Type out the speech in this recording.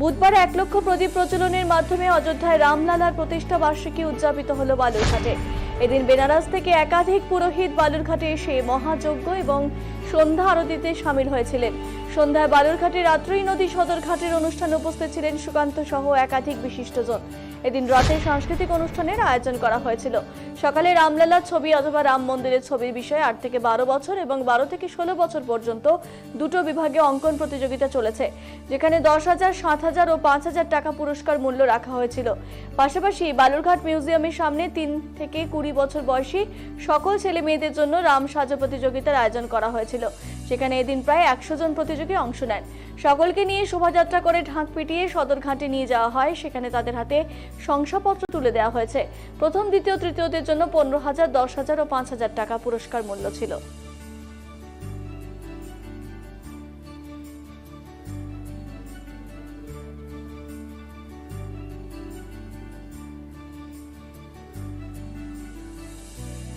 বুধবার এক লক্ষ প্রদীপ প্রচলনের মাধ্যমে অযোধ্যায় রামলালার প্রতিষ্ঠা বার্ষিকী উদযাপিত হল বালুরঘাটে। এদিন বেনারস থেকে একাধিক পুরোহিত বালুরঘাটে এসে মহাযজ্ঞ এবং সন্ধ্যা আরতিতে সামিল হয়েছিলেন। সন্ধ্যায় বালুরঘাটে রাত্রি নদী সদরঘাটের অনুষ্ঠানে উপস্থিত ছিলেন সুকান্ত সহ একাধিক বিশিষ্টজন। এদিন রাতে সাংস্কৃতিক অনুষ্ঠানের আয়োজন করা হয়েছিল। সকালে রামলালার ছবি অথবা রাম মন্দিরের ছবির বিষয়ে আট থেকে বারো বছর এবং বারো থেকে ষোলো বছর পর্যন্ত দুটো বিভাগে অঙ্কন প্রতিযোগিতা চলেছে, যেখানে দশ হাজার, সাত হাজার ও পাঁচ হাজার টাকা পুরস্কার মূল্য রাখা হয়েছিল। পাশাপাশি বালুরঘাট মিউজিয়ামের সামনে তিন থেকে কুড়ি বছর বয়সী সকল ছেলে মেয়েদের জন্য রাম সাজা প্রতিযোগিতার আয়োজন করা হয়েছিল সেখানে এদিন প্রায় একশো জন প্রতিযোগী অংশ নেন। সকলকে নিয়ে শোভাযাত্রা করে ঢাক পিটিয়ে সদরঘাটে নিয়ে যাওয়া হয়। সেখানে তাদের হাতে শংসাপত্র তুলে দেওয়া হয়েছে। প্রথম, দ্বিতীয়, তৃতীয়দের জন্য পনেরো হাজার, দশ হাজার ও পাঁচ হাজার টাকা পুরস্কার মূল্য ছিল।